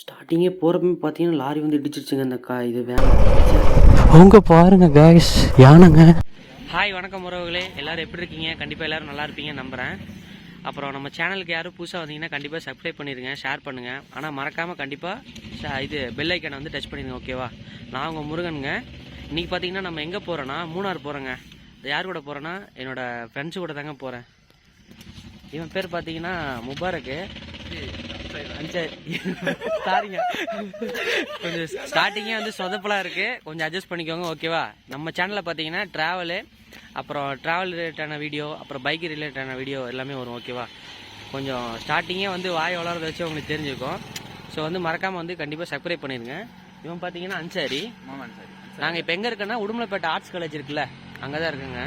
ஸ்டார்டிங்கே போகிறப்ப பார்த்தீங்கன்னா லாரி வந்து இடிச்சிருச்சுங்க அந்த கா இது வேன். அவங்க பாருங்க காய்ஸ் யானைங்க. ஹாய் வணக்கம் உறவுகளே. எல்லாரும் எப்படி இருக்கீங்க? கண்டிப்பாக எல்லாரும் நல்லா இருப்பீங்க நம்புகிறேன் அப்புறம் நம்ம சேனலுக்கு யாரும் புதுசாக வந்தீங்கன்னா கண்டிப்பாக சப்ஸ்கிரைப் பண்ணிடுங்க ஷேர் பண்ணுங்கள் ஆனால் மறக்காமல் கண்டிப்பாக இது பெல் ஐக்கனை வந்து டச் பண்ணிடுங்க ஓகேவா நான் உங்கள் முருகனுங்க. இன்றைக்கி பார்த்தீங்கன்னா நம்ம எங்கே போகிறோன்னா மூணார் போகிறோங்க யார் கூட போகிறேன்னா என்னோட ஃப்ரெண்ட்ஸு கூட தாங்க போகிறேன் இவன் பேர் பார்த்தீங்கன்னா முபாரக்கு. சாரிங்க கொஞ்சம் ஸ்டார்டிங்கே வந்து சொதப்பலாக இருக்குது கொஞ்சம் அட்ஜஸ்ட் பண்ணிக்கோங்க ஓகேவா நம்ம சேனலில் பார்த்தீங்கன்னா ட்ராவலு அப்புறம் ட்ராவல் ரிலேட்டான வீடியோ அப்புறம் பைக் ரிலேட்டான வீடியோ எல்லாமே வரும் ஓகேவா கொஞ்சம் ஸ்டார்டிங்கே வந்து வாய் வளர்றத வச்சு உங்களுக்கு தெரிஞ்சுக்கும். ஸோ வந்து மறக்காமல் வந்து கண்டிப்பாக சப்ஸ்கிரைப் பண்ணிடுங்க இவன் பார்த்தீங்கன்னா அன்சாரி. நாங்கள் இப்போ எங்கே இருக்கோன்னா உடுமலைப்பேட்டை ஆர்ட்ஸ் காலேஜ் இருக்குல்ல அங்கே தான் இருக்குங்க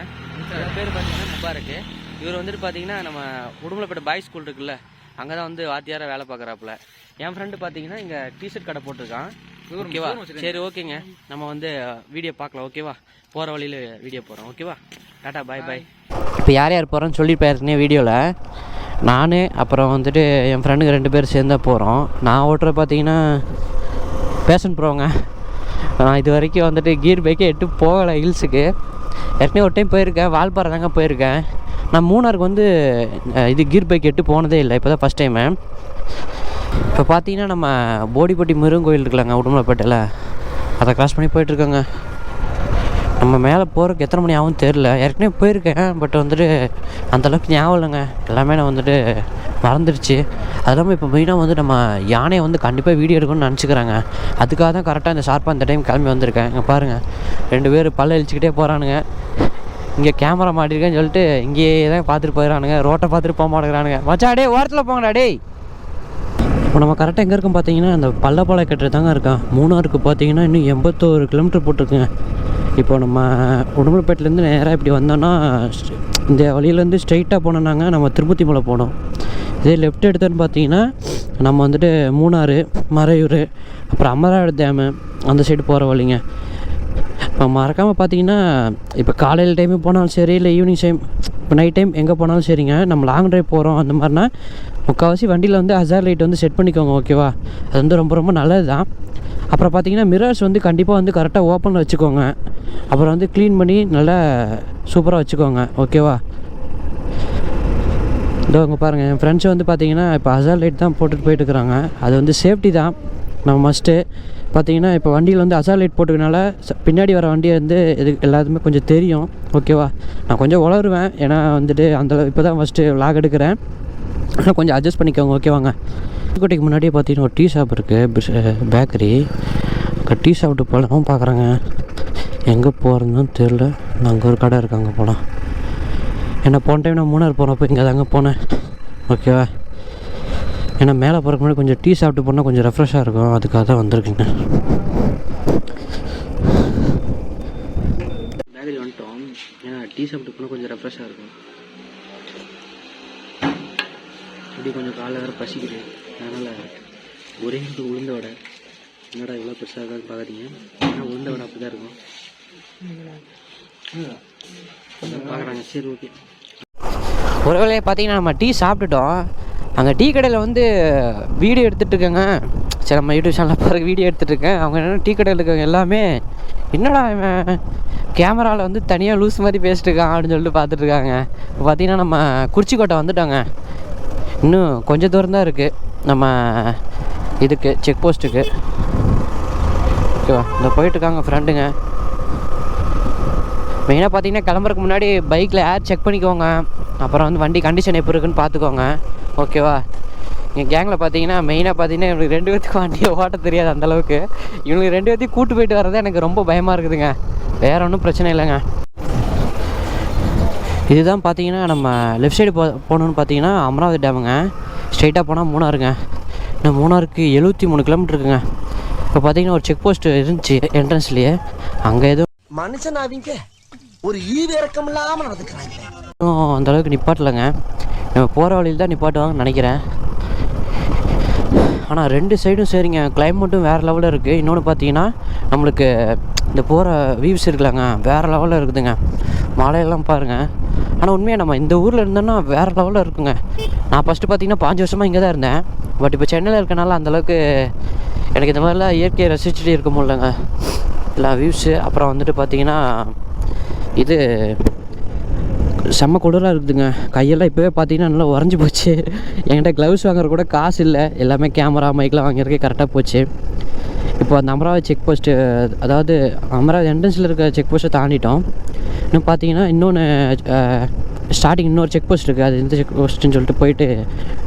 பேர் பார்த்தீங்கன்னா முபாரக்கு இவர் வந்துட்டு பார்த்தீங்கன்னா நம்ம உடுமலைப்பேட்டை பாய்ஸ் ஸ்கூல் இருக்குல்ல அங்கே தான் வந்து வாத்தியாராக வேலை பார்க்குறாப்புல. என் ஃப்ரெண்டு பார்த்தீங்கன்னா இங்கே டிஷர்ட் கடை போட்டிருக்கான். ஓகேவா? சரி ஓகேங்க. நம்ம வந்து வீடியோ பார்க்கலாம் ஓகேவா? போகிற வழியில் வீடியோ போகிறோம் ஓகேவா? டாட்டா பாய் பாய் இப்போ யார் யார் போகிறோன்னு சொல்லி போயிருந்தேன் வீடியோவில் நான் அப்புறம் வந்துட்டு என் ஃப்ரெண்டுங்க ரெண்டு பேர் சேர்ந்தா போகிறோம் நான் ஓட்டுற பார்த்தீங்கன்னா பேஷன் ப்ரோங்க. நான் இது வரைக்கும் வந்துட்டு கீர் பைக்கே எட்டு போகலை ஹில்ஸுக்கு ஏற்கனவே ஒரு டைம் போயிருக்கேன் வால்பாறை தாங்க போயிருக்கேன். நான் மூணாருக்கு வந்து இது கீர் பைக் எட்டு போனதே இல்லை இப்போ தான் ஃபஸ்ட் டைமு இப்போ பார்த்தீங்கன்னா நம்ம போடிப்பட்டி முருகன் கோயில் இருக்குல்லங்க உடுமலைப்பேட்டையில். அதை கிராஸ் பண்ணி போயிட்டுருக்கோங்க நம்ம மேலே போகிறதுக்கு எத்தனை மணி ஆகும் தெரில ஏற்கனவே போயிருக்கேன் பட் வந்துட்டு அந்தளவுக்கு ஞாபகம் இல்லைங்க. எல்லாமே நான் வந்துட்டு மறந்துடுச்சு. அது இல்லாமல் இப்போ மெயினாக வந்து நம்ம யானையை வந்து கண்டிப்பாக வீடியோ எடுக்கணும்னு நினச்சிக்கிறாங்க. அதுக்காக தான் கரெக்டாக இந்த ஷார்ப்பாக இந்த டைம் கிளம்பி வந்திருக்கேன். இங்கே பாருங்கள் ரெண்டு பேர் பல்ல இழிச்சிக்கிட்டே போகிறானுங்க இங்கே கேமரா மாட்டிருக்கேன்னு சொல்லிட்டு இங்கேயே தான் பார்த்துட்டு போயிடறானுங்க. ரோட்டை பார்த்துட்டு போக மாட்டேங்கிறானுங்க. மச்சா டே ஓரத்தில் போங்கடா டேய். இப்போ நம்ம கரெக்டாக எங்கே இருக்கும் பார்த்தீங்கன்னா அந்த பள்ளப்பாளைய கட்டுறது தாங்க இருக்கான். மூணாருக்கு பார்த்தீங்கன்னா இன்னும் எண்பத்தோரு கிலோமீட்டர் போட்டிருக்குங்க. இப்போ நம்ம உடுமலைப்பேட்டிலேருந்து நேராக இப்படி வந்தோன்னா இந்த வழியிலேருந்து ஸ்ட்ரைட்டாக போனோம்னாங்க நம்ம திருப்பதி மலை போனோம். இதே லெஃப்ட் எடுத்தோன்னு பார்த்தீங்கன்னா நம்ம வந்துட்டு மூணாறு மறையூர் அப்புறம் அமராவதி டேமு அந்த சைடு போகிற வழிங்க. இப்போ மறக்காமல் பார்த்தீங்கன்னா இப்போ காலையில் டைமு போனாலும் சரி இல்லை ஈவினிங் டைம் இப்போ நைட் டைம் எங்கே போனாலும் சரிங்க. நம்ம லாங் ட்ரைவ் போகிறோம் அந்த மாதிரினா முக்கால்வாசி வண்டியில் வந்து ஹசார் லைட் வந்து செட் பண்ணிக்கோங்க ஓகேவா அது வந்து ரொம்ப ரொம்ப நல்லது தான் அப்புறம் பார்த்தீங்கன்னா மிரர்ஸ் வந்து கண்டிப்பாக வந்து கரெக்டாக ஓப்பனில் வச்சுக்கோங்க. அப்புறம் வந்து க்ளீன் பண்ணி நல்லா சூப்பராக வச்சுக்கோங்க. ஓகேவா இதோ அங்கே பாருங்கள் என் ஃப்ரெண்ட்ஸ் வந்து பார்த்தீங்கன்னா இப்போ அசால் லைட் தான் போட்டுட்டு போயிட்டுருக்குறாங்க அது வந்து சேஃப்டி தான். நம்ம மஸ்ட்டு பார்த்தீங்கன்னா இப்போ வண்டியில் வந்து அசால் லைட் போட்டுக்கனால பின்னாடி வர வண்டியை வந்து இது எல்லாத்துமே கொஞ்சம் தெரியும். ஓகேவா நான் கொஞ்சம் உளருவேன். ஏன்னா வந்துட்டு அந்த இப்போ தான் ஃபஸ்ட்டு லாக் எடுக்கிறேன். ஆனால் கொஞ்சம் அட்ஜஸ்ட் பண்ணிக்கோங்க. ஓகேவாங்க புதுக்கோட்டைக்கு முன்னாடியே பார்த்தீங்கன்னா ஒரு டீ ஷாப் இருக்குது பேக்கரி. அங்கே டீ சாப்பிட்டு போகலாம் பார்க்குறாங்க. எங்கே போகிறதுன்னு தெரில அங்கே ஒரு கடை இருக்குது அங்கே போகலாம் ஏன்னா போன டைம் நான் மூணார் போகிறப்போ இங்கே தாங்க போனேன். ஓகேவா ஏன்னா மேலே போகிறக்கு முன்னாடி கொஞ்சம் டீ சாப்பிட்டு போனால் கொஞ்சம் ரெஃப்ரெஷ்ஷாக இருக்கும். அதுக்காக தான் வந்திருக்குங்க. பேக்கரி வந்துட்டோம். ஏன்னா டீ சாப்பிட்டு போனால் கொஞ்சம் ரெஃப்ரெஷ்ஷாக இருக்கும். இப்படி கொஞ்சம் காலைல வேறு பசிக்குது. அதனால் ஒரே ஒரு உளுந்த வடை. என்னடா இவ்வளோ பெருசாக இருக்கான்னு பார்க்குறீங்க ஏன்னா உளுந்த வடை அப்படி தான் இருக்கும் பார்க்குறாங்க சரி ஓகே ஒரு வேலையை பார்த்தீங்கன்னா நம்ம டீ சாப்பிட்டுட்டோம். அங்கே டீ கடையில் வந்து வீடியோ எடுத்துகிட்டு இருக்கேங்க. சரி நம்ம யூடியூப் சேனலில் பாருங்க வீடியோ எடுத்துகிட்டு இருக்கேன். அவங்க என்ன டீ கடையில் இருக்கவங்க எல்லாமே என்னடா இவன்? கேமராவில் வந்து தனியாக லூஸ் மாதிரி பேசிட்டு இருக்கான் அப்படின்னு சொல்லிட்டு பார்த்துட்ருக்காங்க இப்போ பார்த்தீங்கன்னா நம்ம குறிச்சிக்கோட்டை வந்துட்டோங்க. இன்னும் கொஞ்சம் தூரம் தான் இருக்குது நம்ம இதுக்கு செக் போஸ்ட்டுக்கு ஓகேவா இந்த போயிட்டுருக்காங்க ஃப்ரெண்டுங்க மெயினாக பார்த்தீங்கன்னா கிளம்புறதுக்கு முன்னாடி பைக்கில் ஏர் செக் பண்ணிக்கோங்க. அப்புறம் வந்து வண்டி கண்டிஷன் எப்படி இருக்குன்னு பார்த்துக்கோங்க ஓகேவா எங்கள் கேங்கில் பார்த்தீங்கன்னா மெயினாக பார்த்தீங்கன்னா இவனுக்கு ரெண்டு பேர்த்துக்கு வண்டியை ஓட்ட தெரியாது அந்தளவுக்கு இவனுக்கு ரெண்டு பேர்த்தையும் கூட்டு போயிட்டு வர்றது எனக்கு ரொம்ப பயமாக இருக்குதுங்க. வேறு ஒன்றும் பிரச்சனை இல்லைங்க. இதுதான் பார்த்தீங்கன்னா நம்ம லெஃப்ட் சைடு போ போகணுன்னு பார்த்தீங்கன்னா அமராவதி டேமுங்க ஸ்ட்ரைட்டாக போனால் மூணாருங்க இன்னும் மூணாருக்கு எழுபத்தி மூணு கிலோமீட்டர் இருக்குங்க. இப்போ பார்த்தீங்கன்னா ஒரு செக் போஸ்ட் இருந்துச்சு என்ட்ரன்ஸ்லேயே அங்கே எதுவும் மனுஷன் அவங்க ஒரு ஈவு இறக்கம் இல்லாம நடந்துக்கிறாங்க. இன்னும் அந்த அளவுக்கு நிப்பாட்டலைங்க. நம்ம போகிற வழியில் தான் நிப்பாட்டுவாங்கன்னு நினைக்கிறேன். ஆனால் ரெண்டு சைடும் சரிங்க. கிளைமேட்டும் வேறு லெவலில் இருக்குது இன்னொன்று பார்த்தீங்கன்னா நம்மளுக்கு இந்த போகிற வியூஸ் இருக்கலாங்க வேறு லெவலில் இருக்குதுங்க. மழையெல்லாம் பாருங்கள் ஆனால் உண்மையாக நம்ம இந்த ஊரில் இருந்தோன்னா வேறு லெவலில் இருக்குங்க. நான் ஃபஸ்ட்டு பார்த்தீங்கன்னா பாஞ்சு வருஷமாக இங்கே தான் இருந்தேன். பட் இப்போ சென்னையில் இருக்கனால அந்தளவுக்கு எனக்கு இந்த மாதிரிலாம் இயற்கையை ரசிச்சுட்டு இருக்க முடியலங்க. எல்லாம் வியூஸு அப்புறம் வந்துட்டு பார்த்தீங்கன்னா இது செம்ம குளிராக இருக்குதுங்க. கையெல்லாம் இப்போவே பார்த்தீங்கன்னா நல்லா உறைஞ்சி போச்சு. என்கிட்ட க்ளவுஸ் வாங்குற கூட காசு இல்லை. எல்லாமே கேமரா மைக்கெலாம் வாங்குறதுக்கே கரெக்டாக போச்சு. இப்போ அந்த அமராவதி செக் போஸ்ட்டு அதாவது அமராவதி என்ட்ரன்ஸில் இருக்க செக் போஸ்ட்டை தாண்டிட்டோம். இன்னும் பார்த்தீங்கன்னா இன்னொன்று ஸ்டார்டிங் இன்னொரு செக் போஸ்ட் இருக்குது அது எந்த செக் போஸ்ட்டுன்னு சொல்லிட்டு போயிட்டு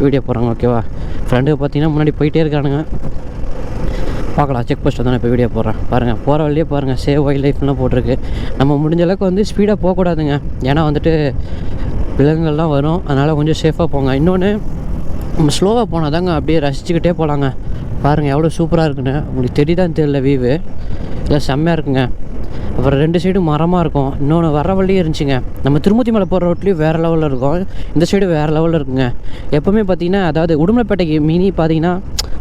வீடியோ போகிறாங்க ஓகேவா ஃப்ரெண்டுக்கு பார்த்தீங்கன்னா முன்னாடி போயிட்டே இருக்கானுங்க. பார்க்கலாம் செக் போஸ்ட்டில் தான் இப்போ வீடியோ போடுறேன். பாருங்கள் போகிற வழியே பாருங்கள் சேவ் வைல்ட் லைஃப்லாம் போட்டிருக்கு. நம்ம முடிஞ்ச அளவுக்கு வந்து ஸ்பீடாக போகக்கூடாதுங்க. ஏன்னா வந்துட்டு விலங்குகள்லாம் வரும். அதனால் கொஞ்சம் சேஃபாக போங்க. இன்னொன்று நம்ம ஸ்லோவாக போனால் தாங்க அப்படியே ரசிச்சுக்கிட்டே போகலாங்க பாருங்கள் எவ்வளோ சூப்பராக இருக்குன்னு. உங்களுக்கு தெரியுதான்னு தெரியல வீவு இல்லை செம்மையாக இருக்குங்க. அப்புறம் ரெண்டு சைடும் மரமாக இருக்கும். இன்னொன்று வர வழியே இருந்துச்சுங்க. நம்ம திருமூர்த்தி மலை போகிற ரோட்லேயும் வேறு லெவலில் இருக்கும். இந்த சைடு வேறு லெவலில் இருக்குங்க. எப்போவுமே பார்த்தீங்கன்னா அதாவது உடுமலைப்பேட்டைக்கு மினி பார்த்தீங்கன்னா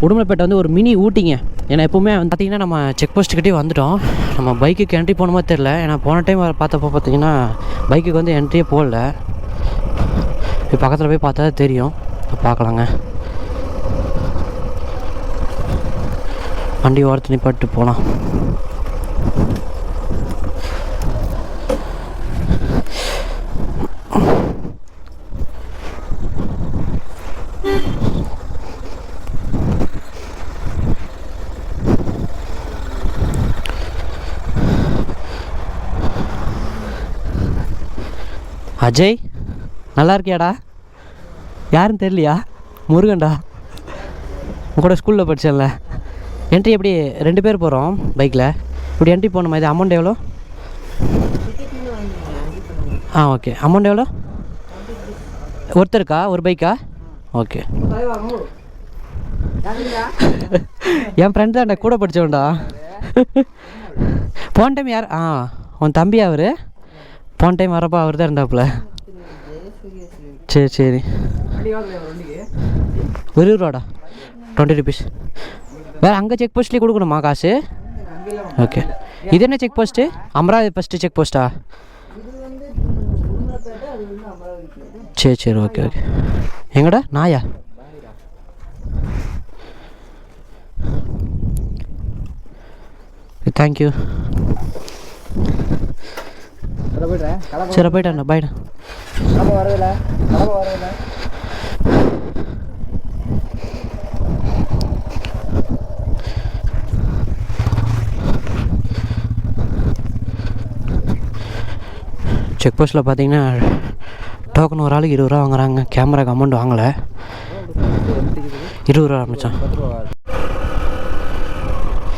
உடுமலைப்பேட்டை வந்து ஒரு மினி ஊட்டிங்க. ஏன்னா எப்போவுமே வந்து பார்த்தீங்கன்னா நம்ம செக் போஸ்ட்டுக்கிட்டே வந்துட்டோம். நம்ம பைக்குக்கு என்ட்ரி போகணுமா தெரில ஏன்னா போன டைம் பார்த்தப்போ பார்த்தீங்கன்னா பைக்குக்கு வந்து என்ட்ரியே போடல இப்போ பக்கத்தில் போய் பார்த்தா தான் தெரியும். பார்க்கலாங்க. வண்டி ஓரத்து நிப்பாட்டு போகலாம் அஜய் நல்லா இருக்கியாடா யாருன்னு தெரியலையா? முருகன்டா. உன் கூட ஸ்கூலில் படித்தேன்ல என்ட்ரி எப்படி? ரெண்டு பேர் போகிறோம் பைக்கில் இப்படி என்ட்ரி போகணுமா? இது அமௌண்ட் எவ்வளோ? ஆ ஓகே அமௌண்ட் எவ்வளோ? ஒருத்தருக்கா? ஒரு பைக்கா ஓகே என் ஃப்ரெண்ட் தான் கூட படித்தவன்டா போன டைம் யார்? ஆ உன் தம்பி அவர் போன டைம் வரப்போ அவர் தான் இருந்தாப்புல. சரி சரி. ஒரு ரூபாடா டுவெண்ட்டி ருபீஸ் வேறு அங்கே செக் போஸ்ட்லேயே கொடுக்கணுமா காசு? ஓகே இது என்ன check post Amaravathi first check போஸ்ட்டா சரி சரி ஓகே ஓகே எங்கடா? நாயா? தேங்க்யூ சரி போயிட்டேன் பாய்டா செக் போஸ்ட்டில் பார்த்தீங்கன்னா டோக்கன் ஒரு ஆளுக்கு இருபது ரூபா வாங்குறாங்க. கேமராக்கு அமௌண்ட் வாங்கலை. இருபது ரூபா ஆரம்பித்தான்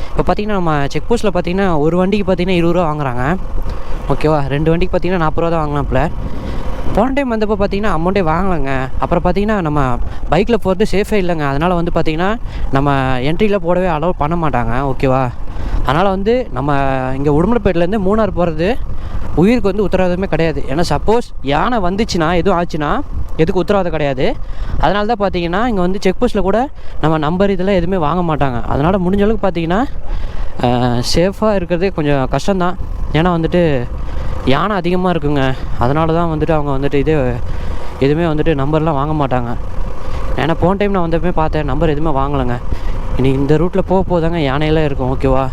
இப்போ பார்த்தீங்கன்னா நம்ம செக் போஸ்ட்டில் பார்த்தீங்கன்னா ஒரு வண்டிக்கு பார்த்தீங்கன்னா இருபது ரூபா வாங்குறாங்க. ஓகேவா? ரெண்டு வண்டிக்கு பார்த்தீங்கன்னா நாற்பது ரூபா தான் வாங்கினாப்புல. போன டைம் வந்தப்போ பார்த்தீங்கன்னா அமௌண்ட்டே வாங்கலைங்க. அப்புறம் பார்த்தீங்கன்னா நம்ம பைக்கில் போகிறது சேஃபே இல்லைங்க. அதனால் வந்து பார்த்தீங்கன்னா நம்ம என்ட்ரியில் போடவே அலோவ் பண்ண மாட்டாங்க. ஓகேவா? அதனால் வந்து நம்ம இங்கே உடுமலைப்பேட்டிலேருந்து மூணார் போகிறது உயிருக்கு வந்து உத்தரவாதமே கிடையாது. ஏன்னா சப்போஸ் யானை வந்துச்சுன்னா எதுவும் ஆச்சுன்னா எதுக்கு உத்தரவாதம் கிடையாது. அதனால தான் பார்த்தீங்கன்னா இங்கே வந்து செக் போஸ்ட்டில் கூட நம்ம நம்பர் இதெல்லாம் எதுவுமே வாங்க மாட்டாங்க. அதனால் முடிஞ்ச அளவுக்கு பார்த்தீங்கன்னா சேஃபாக இருக்கிறதே கொஞ்சம் கஷ்டம்தான். ஏன்னா வந்துட்டு யானை அதிகமாக இருக்குங்க. அதனால தான் வந்துட்டு அவங்க வந்துட்டு இது எதுவுமே வந்துட்டு நம்பர்லாம் வாங்க மாட்டாங்க. ஏன்னா போன டைம் நான் வந்தப்பமே பார்த்தேன் நம்பர் எதுவுமே வாங்கலைங்க. இனி இந்த ரூட்டில் போக போதாங்க யானையெல்லாம் இருக்கும். ஓகேவா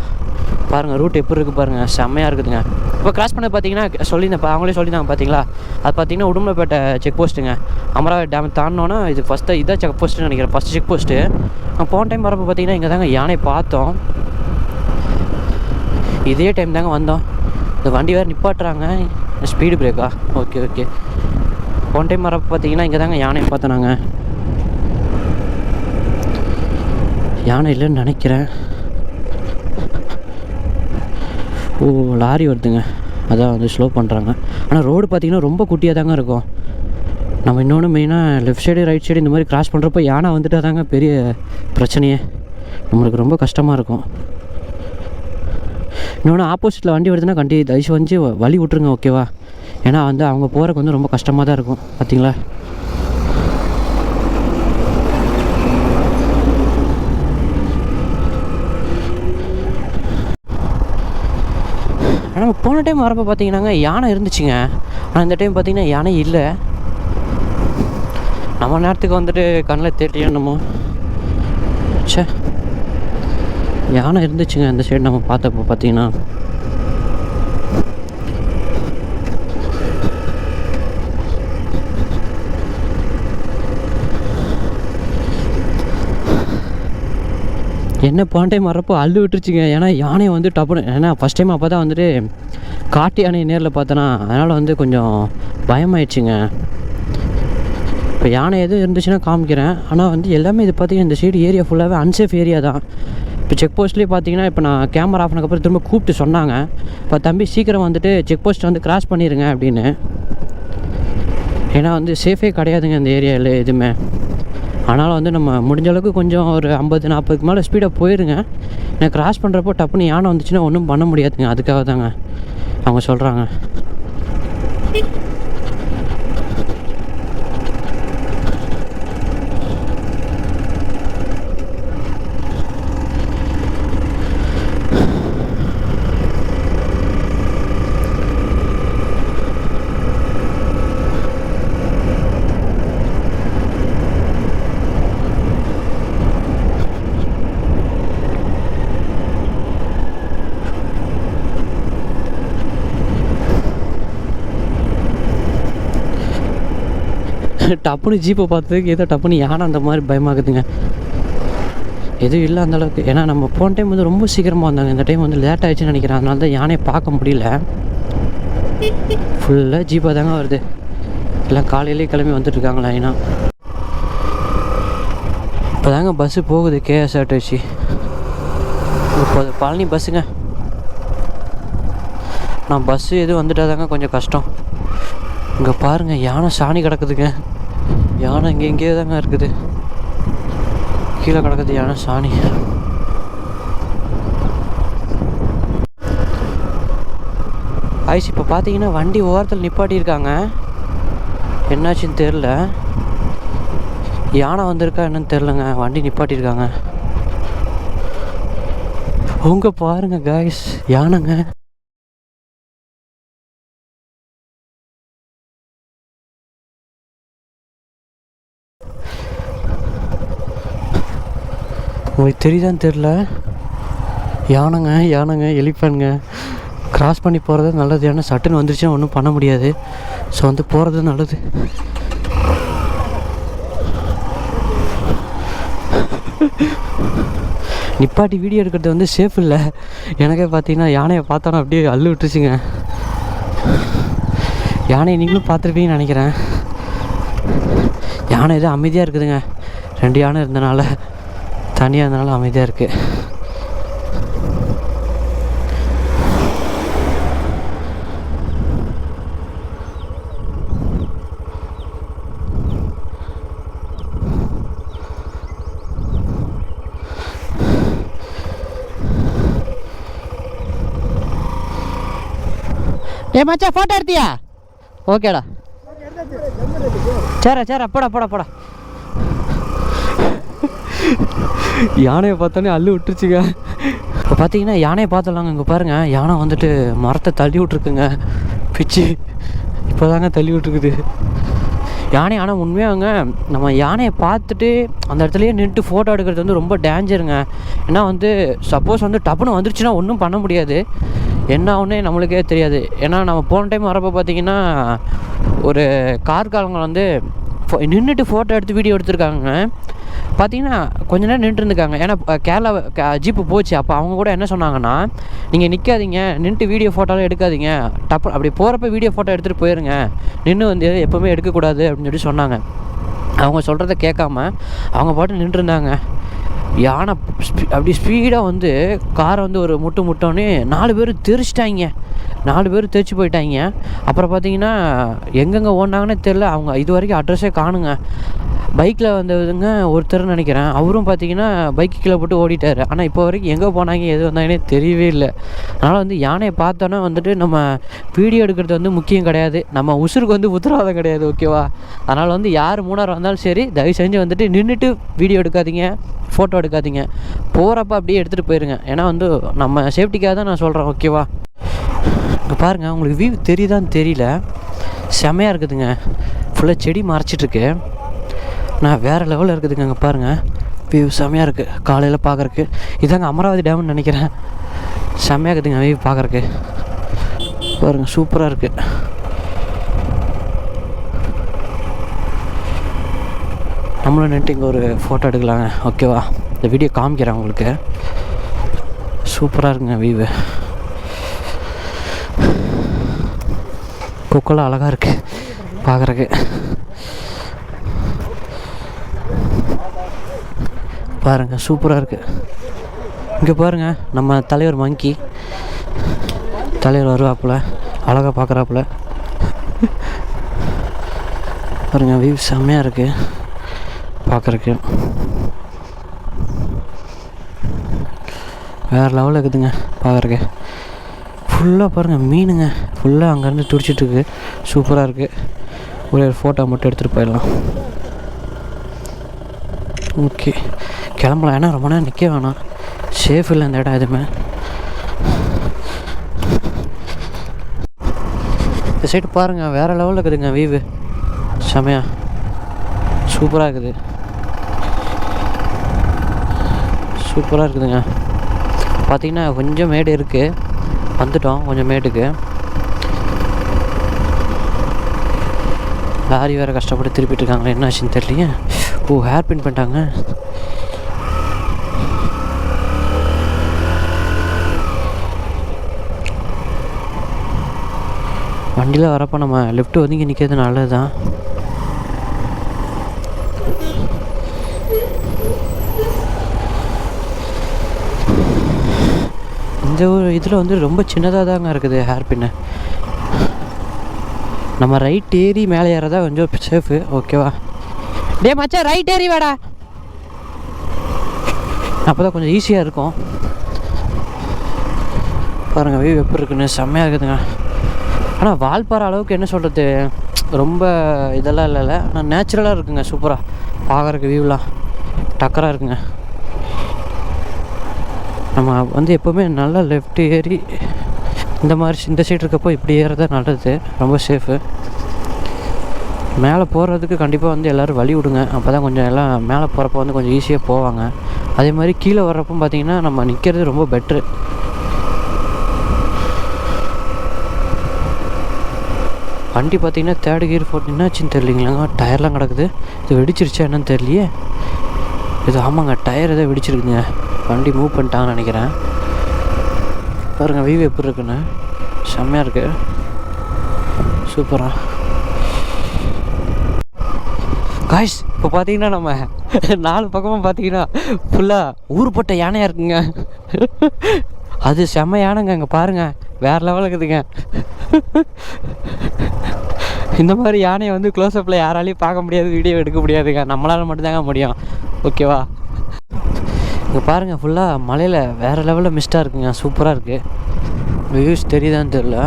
பாருங்கள் ரூட் எப்படி இருக்குது பாருங்கள் செம்மையாக இருக்குதுங்க. இப்போ கிராஸ் பண்ண பார்த்தீங்கன்னா சொல்லியிருந்தேன் அவங்களே சொல்லியிருந்தாங்க பார்த்தீங்களா அது பார்த்தீங்கன்னா உடுமலைப்பேட்டை செக் போஸ்ட்டுங்க அமராவதி டேம் தாண்டினோன்னா இது ஃபஸ்ட்டு இதான் செக் போஸ்ட்டுன்னு நினைக்கிறேன் ஃபஸ்ட்டு செக் போஸ்ட்டு நான் போன டைம் வரப்போ பார்த்தீங்கன்னா இங்கே தாங்க யானை பார்த்தோம். இதே டைம் தாங்க வந்தோம். இந்த வண்டி வேறு நிப்பாட்டுறாங்க. ஸ்பீடு பிரேக்கா ஓகே ஓகே போன டைம் வரப்போ பார்த்தீங்கன்னா இங்கே தாங்க யானை பார்த்தோம் நாங்கள் யானை இல்லைன்னு நினைக்கிறேன். ஓ லாரி வருதுங்க. அதான் வந்து ஸ்லோ பண்ணுறாங்க ஆனால் ரோடு பார்த்திங்கன்னா ரொம்ப குட்டியாக தாங்க இருக்கும். நம்ம இன்னொன்று மெயினாக லெஃப்ட் சைடு ரைட் சைடு இந்த மாதிரி கிராஸ் பண்ணுறப்போ யானை வந்துட்டால் தாங்க பெரிய பிரச்சனையே. நம்மளுக்கு ரொம்ப கஷ்டமாக இருக்கும். இன்னொன்று ஆப்போசிட்டில் வண்டி வருதுன்னா கண்டி தயவு வந்து வழி விட்ருங்க ஓகேவா ஏன்னா வந்து அவங்க போகிறக்கு வந்து ரொம்ப கஷ்டமாக தான் இருக்கும். பார்த்தீங்களா ஆனால் போன டைம் வரப்போ பார்த்தீங்கன்னாங்க யானை இருந்துச்சுங்க. ஆனால் இந்த டைம் பார்த்தீங்கன்னா யானை இல்லை. நம்ம நேரத்துக்கு வந்துட்டு கண்ணில் தெரியலையோ என்னமோ. ச்சே. யானை இருந்துச்சுங்க அந்த சைடு நம்ம பார்த்தப்போ பார்த்தீங்கன்னா என்ன பாண்டே டைம் வரப்போ அள்ளு விட்டுருச்சுங்க. ஏன்னா யானை வந்து டப்புனு ஏன்னா ஃபஸ்ட் டைம் அப்போ தான் வந்துட்டு காட்டு யானையை நேரில் பார்த்தேன்னா அதனால் வந்து கொஞ்சம் பயமாயிடுச்சுங்க. இப்போ யானை எதுவும் இருந்துச்சுன்னா காமிக்கிறேன். ஆனால் வந்து எல்லாமே இது பார்த்தீங்கன்னா இந்த சைடு ஏரியா ஃபுல்லாகவே அன்சேஃப் ஏரியா தான். இப்போ செக் போஸ்ட்லேயே பார்த்தீங்கன்னா இப்போ நான் கேமரா ஆஃப் பண்ணக்கப்புறம் திரும்ப கூப்பிட்டு சொன்னாங்க. இப்போ தம்பி சீக்கிரம் வந்துட்டு செக் போஸ்ட் வந்து கிராஸ் பண்ணிடுங்க அப்படின்னு. ஏன்னா வந்து சேஃபே கிடையாதுங்க இந்த ஏரியாவில் எதுவுமே. அதனால் வந்து நம்ம முடிஞ்ச அளவுக்கு கொஞ்சம் ஒரு ஐம்பது நாற்பதுக்கு மேலே ஸ்பீடாக போயிருங்க. எனக்கு கிராஸ் பண்ணுறப்போ டப்புன்னு யானை வந்துச்சுன்னா ஒன்றும் பண்ண முடியாதுங்க. அதுக்காக தாங்க அவங்க சொல்கிறாங்க டப்புன்னு ஜீப்பை பார்த்ததுக்கு ஏதோ டப்புன்னு யானை அந்த மாதிரி பயமாகுதுங்க. எதுவும் இல்லை அந்த அளவுக்கு. ஏன்னா நம்ம போன டைம் வந்து ரொம்ப சீக்கிரமாக வந்தாங்க. இந்த டைம் வந்து லேட் ஆகிடுச்சுன்னு நினைக்கிறேன். அதனால தான் யானையை பார்க்க முடியல. ஃபுல்லாக ஜீப்பாக தாங்க வருது. எல்லாம் காலையிலே கிளம்பி வந்துட்டுருக்காங்களா ஏன்னா? இப்போ தாங்க பஸ்ஸு போகுது கேஎஸ்ஆர்டிசி இப்போ பழனி பஸ்ஸுங்க நான் பஸ்ஸு எதுவும் வந்துட்டாதாங்க கொஞ்சம் கஷ்டம். இங்கே பாருங்கள் யானை சாணி கிடக்குதுங்க. யானை இங்கே இங்கேயே தாங்க இருக்குது. கீழே கிடக்குது யானை சாணி. ஐஸ் இப்போ பார்த்தீங்கன்னா வண்டி ஓரத்தில் நிப்பாட்டியிருக்காங்க என்னாச்சுன்னு தெரில யானை வந்திருக்கா என்னன்னு தெரிலங்க வண்டி நிப்பாட்டியிருக்காங்க உங்க பாருங்க காய்ஸ் யானைங்க. உங்களுக்கு தெரியுதான்னு தெரில யானைங்க யானைங்க எலிப்பேனுங்க கிராஸ் பண்ணி போகிறது நல்லது. ஏன்னா சட்டுன்னு வந்துருச்சுன்னா ஒன்றும் பண்ண முடியாது. ஸோ வந்து போகிறது நல்லது. நிப்பாட்டி வீடியோ எடுக்கிறது வந்து சேஃப் இல்லை. எனக்கே பார்த்தீங்கன்னா யானையை பார்த்தோன்னா அப்படியே அள்ளு விட்டுருச்சுங்க. யானையை நீங்களும் பார்த்துருப்பீங்கன்னு நினைக்கிறேன். யானை எதுவும் அமைதியாக இருக்குதுங்க. ரெண்டு யானை இருந்தனால. தனியாக இருந்தனால அமைதியாக இருக்குது ஏ மச்சா ஃபோட்டோ எடுத்தியா? ஓகேடா சரி சரி போடா போடா போடா. யானையை பார்த்தோன்னே அள்ளு விட்டுருச்சுங்க. இப்போ பார்த்தீங்கன்னா யானையை பார்த்தலாங்க இங்கே பாருங்கள் யானை வந்துட்டு மரத்தை தள்ளி விட்ருக்குங்க பிச்சு. இப்போ தாங்க தள்ளி விட்ருக்குது யானை ஆனால் உண்மையாங்க நம்ம யானையை பார்த்துட்டு அந்த இடத்துலையே நின்றுட்டு ஃபோட்டோ எடுக்கிறது வந்து ரொம்ப டேஞ்சருங்க ஏன்னா வந்து சப்போஸ் வந்து டப்புன்னு வந்துருச்சுன்னா ஒன்றும் பண்ண முடியாது. என்ன ஒன்றே நம்மளுக்கே தெரியாது. ஏன்னா நம்ம போன டைம் வரப்போ பார்த்தீங்கன்னா ஒரு கார்காரங்க வந்து நின்றுட்டு ஃபோட்டோ எடுத்து வீடியோ எடுத்திருக்காங்க பார்த்தீங்கன்னா கொஞ்ச நேரம் நின்றுட்டு ஏன்னா கேரளா ஜீப்பு போச்சு. அப்போ அவங்க கூட என்ன சொன்னாங்கன்னா நீங்கள் நிற்காதீங்க நின்றுட்டு வீடியோ ஃபோட்டோலாம் எடுக்காதீங்க. டப்பு அப்படி போகிறப்ப வீடியோ ஃபோட்டோ எடுத்துகிட்டு போயிருங்க. நின்று வந்து எப்போவுமே எடுக்கக்கூடாது அப்படின்னு சொல்லி சொன்னாங்க. அவங்க சொல்கிறத கேட்காம அவங்க பாட்டு நின்றுருந்தாங்க. யானை அப்படி ஸ்பீடாக வந்து காரை வந்து ஒரு முட்டு முட்டோன்னே நாலு பேர் தெரிச்சிட்டாங்க நாலு பேர் தெரிச்சு போயிட்டாங்க. அப்புறம் பார்த்தீங்கன்னா எங்கெங்கே ஓடினாங்கன்னே தெரில அவங்க இது வரைக்கும் அட்ரஸே காணுங்க. பைக்கில் வந்ததுங்க ஒருத்தர் நினைக்கிறேன். அவரும் பார்த்தீங்கன்னா பைக்கு கீழே போட்டு ஓடிட்டார். ஆனால் இப்போ வரைக்கும் எங்கே போனாங்க எது வந்தாங்கன்னே தெரியவே இல்லை. அதனால் வந்து யானையை பார்த்தோன்னா வந்துட்டு நம்ம வீடியோ எடுக்கிறது வந்து முக்கியம் கிடையாது. நம்ம உசுருக்கு வந்து உத்தரவாதம் கிடையாது ஓகேவா அதனால் வந்து யார் மூணார் வந்தாலும் சரி தயவு செஞ்சு வந்துட்டு நின்றுட்டு வீடியோ எடுக்காதீங்க. ஃபோட்டோ எடுக்காதீங்க. போகிறப்ப அப்படியே எடுத்துகிட்டு போயிருங்க. ஏன்னா வந்து நம்ம சேஃப்டிக்காக தான் நான் சொல்கிறேன் ஓகேவா இங்கே பாருங்கள் உங்களுக்கு வியூ தெரியுதான்னு தெரியல. செமையாக இருக்குதுங்க. ஃபுல்லாக செடி மறைச்சிட்ருக்கு. நான் வேறு லெவலில் இருக்குதுங்க அங்கே பாருங்கள் வியூ செம்மையாக இருக்குது காலையில் பார்க்குறக்கு இதாங்க அமராவதி டேம்னு நினைக்கிறேன். செம்மையாக இருக்குதுங்க வியூ பார்க்குறக்கு பாருங்கள் சூப்பராக இருக்குது நம்மளும் நின்றுட்டு இங்கே ஒரு ஃபோட்டோ எடுக்கலாங்க ஓகேவா இந்த வீடியோ காமிக்கிறேன் உங்களுக்கு. சூப்பராக இருக்குங்க வியூவு கொக்கெல்லாம் அழகாக இருக்குது பார்க்குறக்கு பாருங்கள் சூப்பராக இருக்குது இங்கே பாருங்கள் நம்ம தலைவர் மங்கி தலைவர் வருவாப்புல. அழகாக பார்க்குறாப்புல பாருங்கள் வியூ செம்மையாக இருக்குது பார்க்குறக்கு. வேறு லெவலில் இருக்குதுங்க பார்க்குறக்கு. ஃபுல்லாக பாருங்கள் மீனுங்க. ஃபுல்லாக அங்கேருந்து துடிச்சிட்ருக்கு சூப்பராக இருக்குது ஒரே ஒரு ஃபோட்டோ மட்டும் எடுத்துகிட்டு போயிடலாம். ஓகே கிளம்பலாம். ஏன்னா ரொம்ப நேரம் நிற்க வேணாம். சேஃப் இல்லை இந்த இடம் எதுவுமே. இந்த சைடு பாருங்கள் வேறு லெவலில் இருக்குதுங்க வீவு செமையா சூப்பராக இருக்குது. சூப்பராக இருக்குதுங்க. பார்த்திங்கன்னா கொஞ்சம் மேடு இருக்குது வந்துட்டோம் கொஞ்சம் மேட்டுக்கு. லாரி வேறு கஷ்டப்பட்டு திருப்பிட்டு இருக்காங்களே என்ன ஆச்சுன்னு தெரியலையே. ஓ ஹேர் பின் பண்ணிட்டாங்க. வண்டியில் வரப்போ நம்ம லெஃப்ட் ஒதுங்கி நிற்கிறது நல்லது தான் இந்த ஒரு இதில் வந்து ரொம்ப சின்னதாக தாங்க இருக்குது ஹேர் பின்னு நம்ம ரைட் ஏறி மேலே ஏறதா கொஞ்சம் சேஃபு ஓகேவா டே மச்சா ரைட் ஏறி வேடா. அப்போ தான் கொஞ்சம் ஈஸியாக இருக்கும். பாருங்கள் வியூ எப்படி இருக்குன்னு செம்மையாக இருக்குதுங்க. ஆனால் வால்பாறை அளவுக்கு என்ன சொல்கிறது ரொம்ப இதெல்லாம் இல்லைல்ல. ஆனால் நேச்சுரலாக இருக்குங்க சூப்பராக பார்க்குறக்கு வியூலாம் டக்கராக இருக்குங்க. நம்ம வந்து எப்போவுமே நல்லா லெஃப்ட் ஏறி இந்த மாதிரி இந்த சைடு இருக்கப்போ இப்படி ஏறதான் நல்லது ரொம்ப சேஃபு மேலே போகிறதுக்கு கண்டிப்பாக வந்து எல்லோரும் வழி விடுங்க. அப்போ தான் கொஞ்சம் எல்லாம் மேலே போகிறப்ப வந்து கொஞ்சம் ஈஸியாக போவாங்க. அதே மாதிரி கீழே வர்றப்போ பார்த்தீங்கன்னா நம்ம நிற்கிறது ரொம்ப பெட்ரு வண்டி பார்த்தீங்கன்னா தேர்ட் கியர் போட்டிங்கன்னாச்சுன்னு என்னாச்சுன்னு தெரியலிங்களாங்க டயர்லாம் கிடக்குது. இது வெடிச்சிருச்சா என்னன்னு தெரியலையே. இது ஆமாங்க டயர் எதாவது வெடிச்சிருக்குங்க வண்டி மூவ் பண்ணிட்டாங்கன்னு நினைக்கிறேன். பாருங்கள் வியூ எப்படி இருக்குன்னு. செம்மையாக இருக்கு. சூப்பராக காய்ஸ் இப்போ பார்த்தீங்கன்னா நம்ம நாலு பக்கமும் பார்த்தீங்கன்னா ஃபுல்லாக ஊருப்பட்ட யானையாக இருக்குங்க. அது செம்ம யானைங்க அங்கே பாருங்கள் வேறு லெவலில் இருக்குதுங்க. இந்த மாதிரி யானையை வந்து க்ளோஸ்அப்பில் யாராலையும் பார்க்க முடியாது வீடியோ எடுக்க முடியாதுங்க. நம்மளால் மட்டும்தாங்க முடியும். ஓகேவா இங்கே பாருங்கள் ஃபுல்லாக மலையில் வேறு லெவலில் மிஸ்டாக இருக்குங்க. சூப்பராக இருக்குது வியூஸ் தெரியுதான்னு தெரில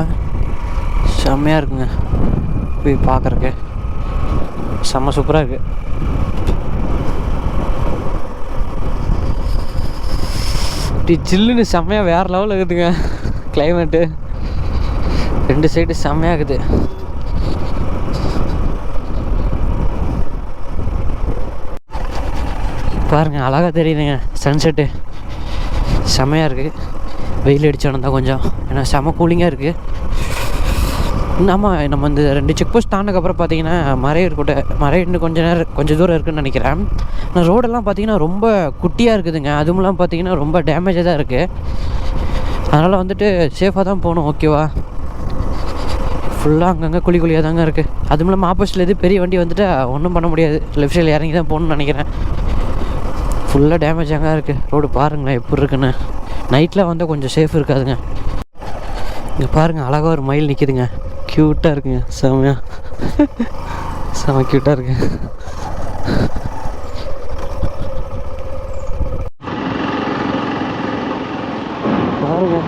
செம்மையாக இருக்குங்க. போய் பார்க்குறக்கு செம்ம சூப்பராக இருக்குது இப்படி ஜில்லுன்னு செம்மையாக வேறு லெவலில் இருக்குதுங்க. கிளைமேட்டு ரெண்டு சைடு செம்மையாக இருக்குது. பாருங்கள் அழகாக தெரியுதுங்க. சன்செட்டு செம்மையாக இருக்குது வெயில் அடித்தோன்னு தான் கொஞ்சம் ஏன்னா செம கூலிங்காக இருக்குது ஆமாம் நம்ம இந்த ரெண்டு செக் போஸ்ட் தாண்டதுக்கப்புறம் பார்த்தீங்கன்னா மறையூர் கோட்டை மறையூர் கொஞ்சம் நேரம் கொஞ்சம் தூரம் இருக்குன்னு நினைக்கிறேன். ஆனால் ரோடெல்லாம் பார்த்தீங்கன்னா ரொம்ப குட்டியாக இருக்குதுங்க. அதுவும் இல்லாமல் பார்த்தீங்கன்னா ரொம்ப டேமேஜாக தான் இருக்குது அதனால் வந்துட்டு சேஃபாக தான் போகணும் ஓகேவா ஃபுல்லாக அங்கங்கே குழி குழியாக தாங்க இருக்குது அதுவும் இல்லாமல் ஆப்போசிட்டில் எது பெரிய வண்டி வந்துட்டு ஒன்றும் பண்ண முடியாது. லெஃப்ட் சைடில் இறங்கி தான் போகணும்னு நினைக்கிறேன். ஃபுல்லாக டேமேஜாக இருக்குது ரோடு பாருங்களேன் எப்படி இருக்குன்னு. நைட்டில் வந்தால் கொஞ்சம் சேஃப் இருக்காதுங்க. இங்கே பாருங்கள் அழகாக ஒரு மயில் நிற்கிதுங்க க்யூட்டாக இருக்குங்க. செமையாக செம க்யூட்டாக இருக்கு. பாருங்க.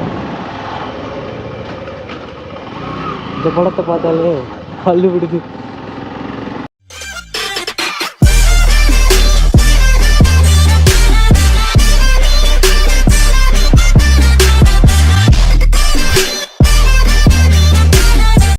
இந்த படத்தை பார்த்தாலே பல்லு விடுது.